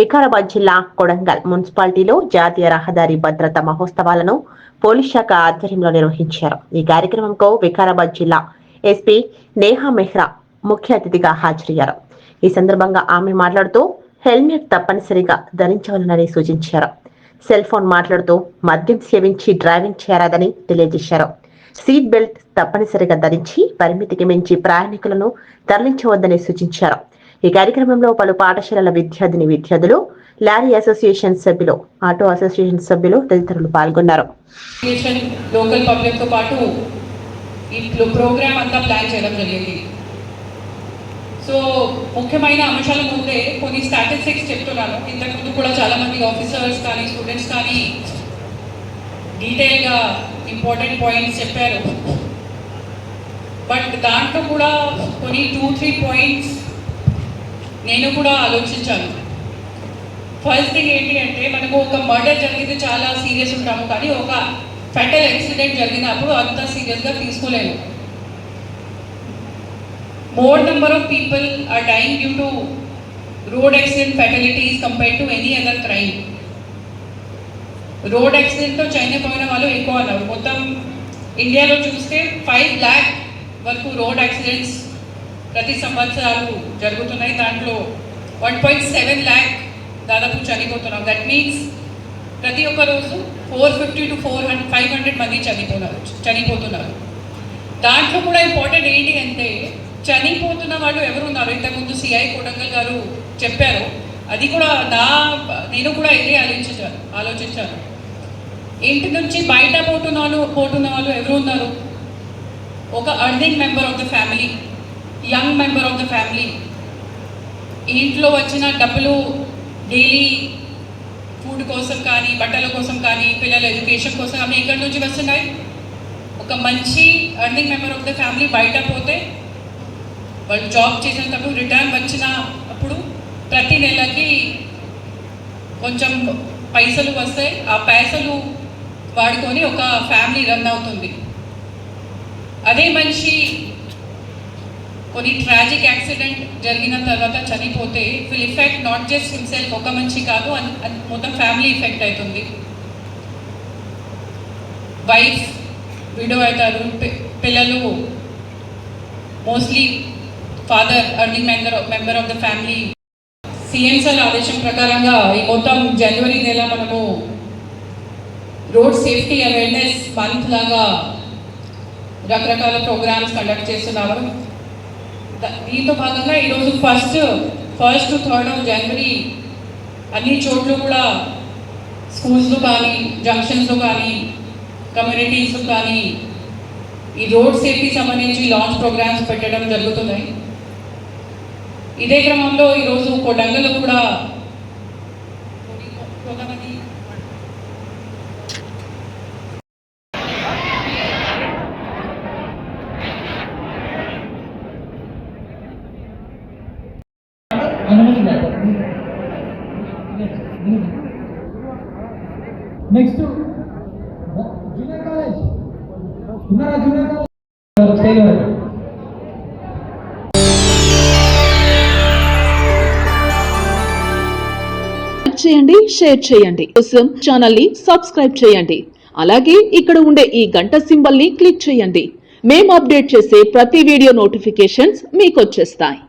వికారాబాద్ జిల్లా కొడంగల్ మున్సిపాలిటీలో జాతీయ రహదారి భద్రత మహోత్సవాలను పోలీస్ శాఖ ఆధ్వర్యంలో నిర్వహించారు. ఈ కార్యక్రమంకు వికారాబాద్ జిల్లా ఎస్పీ నేహా మెహ్రా ముఖ్య అతిథిగా హాజరయ్యారు. ఈ సందర్భంగా ఆమె మాట్లాడుతూ హెల్మెట్ తప్పనిసరిగా ధరించవలనని సూచించారు. సెల్ ఫోన్ మాట్లాడుతూ మద్యం సేవించి డ్రైవింగ్ చేయరాదని తెలియజేశారు. సీట్ బెల్ట్ తప్పనిసరిగా ధరించి పరిమితికి మించి ప్రయాణికులను తరలించవద్దని సూచించారు. ఈ కార్యక్రమంలో పలు పాఠశాలల విద్యార్థిని విద్యార్థులు లారీ అసోసియేషన్ సభ్యులు ఆటో అసోసియేషన్ సభ్యులు తదితరులు పాల్గొన్నారు. లోకల్ పబ్లిక్తో పాటు ఈ ప్రోగ్రామ్ అంతా ప్లాన్ చేయడం జరిగింది. సో ముఖ్యమైన అంశాల ముందే కొన్ని స్టాటిస్టిక్స్ చెప్తున్నాను. ఇంతకుముందు కూడా చాలామంది ఆఫీసర్స్ కానీ స్టూడెంట్స్ కానీ డీటెయిల్గా ఇంపార్టెంట్ పాయింట్స్ చెప్పారు. బట్ దాంట్లో కూడా కొన్ని టూ త్రీ పాయింట్స్ నేను కూడా ఆలోచించాను. ఫస్ట్ థింగ్ ఏంటి అంటే మనకు ఒక మర్డర్ జరిగితే చాలా సీరియస్ ఉంటాము కానీ ఒక ఫెటల్ యాక్సిడెంట్ జరిగినప్పుడు అంత సీరియస్గా తీసుకోలేము. More number of people are dying due to road accident fatalities compare to any other crime. Road యాక్సిడెంట్తో చనిపోయిన వాళ్ళు ఎక్కువ అన్నారు మొత్తం ఇండియాలో చూస్తే ఫైవ్ ల్యాక్ వరకు రోడ్ యాక్సిడెంట్స్ ప్రతి సంవత్సరాలు జరుగుతున్నాయి దాంట్లో. వన్ పాయింట్ సెవెన్ ల్యాక్ దాదాపు చనిపోతున్నాం. దట్ మీన్స్ ప్రతి ఒక్క రోజు four fifty to four hundred five hundred మంది చనిపోతున్నారు చనిపోతున్నారు. దాంట్లో కూడా ఇంపార్టెంట్ ఏంటి అంటే చనిపోతున్న వాళ్ళు ఎవరు ఉన్నారు ఇంతకుముందు సిఐ కొడంగల్ గారు చెప్పారు. అది కూడా నా నేను కూడా ఇదే ఆలోచించాను ఆలోచించాను. ఇంటి నుంచి బయట పోతున్న వాళ్ళు పోతున్న వాళ్ళు ఎవరు ఉన్నారు ఒక earning member of the family young member of the family. ఇంట్లో వచ్చిన డబ్బులు డైలీ ఫుడ్ కోసం కానీ బట్టల కోసం కానీ పిల్లల ఎడ్యుకేషన్ కోసం అవి ఎక్కడి నుంచి వస్తున్నాయి? ఒక మంచి earning member of the family బయట పోతే వాళ్ళు జాబ్ చేసినప్పుడు రిటర్న్ వచ్చిన అప్పుడు ప్రతి నెలకి కొంచెం పైసలు వస్తాయి. ఆ పైసలు వాడుకొని ఒక ఫ్యామిలీ రన్ అవుతుంది. అదే మనిషి కొన్ని ట్రాజిక్ యాక్సిడెంట్ జరిగిన తర్వాత చనిపోతే will effect not just himself ఒక మంచి కాదు మొత్తం ఫ్యామిలీ ఇఫెక్ట్ అవుతుంది. వైఫ్ విడో అవుతారు పిల్లలు mostly father earning member member of the family CM sir ఆదేశం ప్రకారంగా ఈ మొత్తం జనవరి నెల మనము రోడ్ సేఫ్టీ అవేర్నెస్ మంత్ లాగా రకరకాల ప్రోగ్రామ్స్ కండక్ట్ చేస్తున్నాము. దీంతో భాగంగా ఈరోజు first first third of January అన్ని చోట్ల కూడా స్కూల్స్లో కానీ జంక్షన్స్లో కానీ కమ్యూనిటీస్లో కానీ ఈ రోడ్ సేఫ్టీ సంబంధించి లాంచ్ ప్రోగ్రామ్స్ పెట్టడం జరుగుతున్నాయి. ఇదే క్రమంలో ఈరోజు కొడంగల్లో కూడా నెక్స్ట్ జూనియర్ కాలేజ్ ఉన్నారా జూనియర్ కాలేజ్ చేయండి షేర్ చేయండి. కోసం ఛానల్ని సబ్స్క్రైబ్ చేయండి. అలాగే ఇక్కడ ఉండే ఈ గంట సింబల్ని క్లిక్ చేయండి. మేము అప్డేట్ చేసే ప్రతి వీడియో నోటిఫికేషన్స్ మీకు వచ్చేస్తాయి.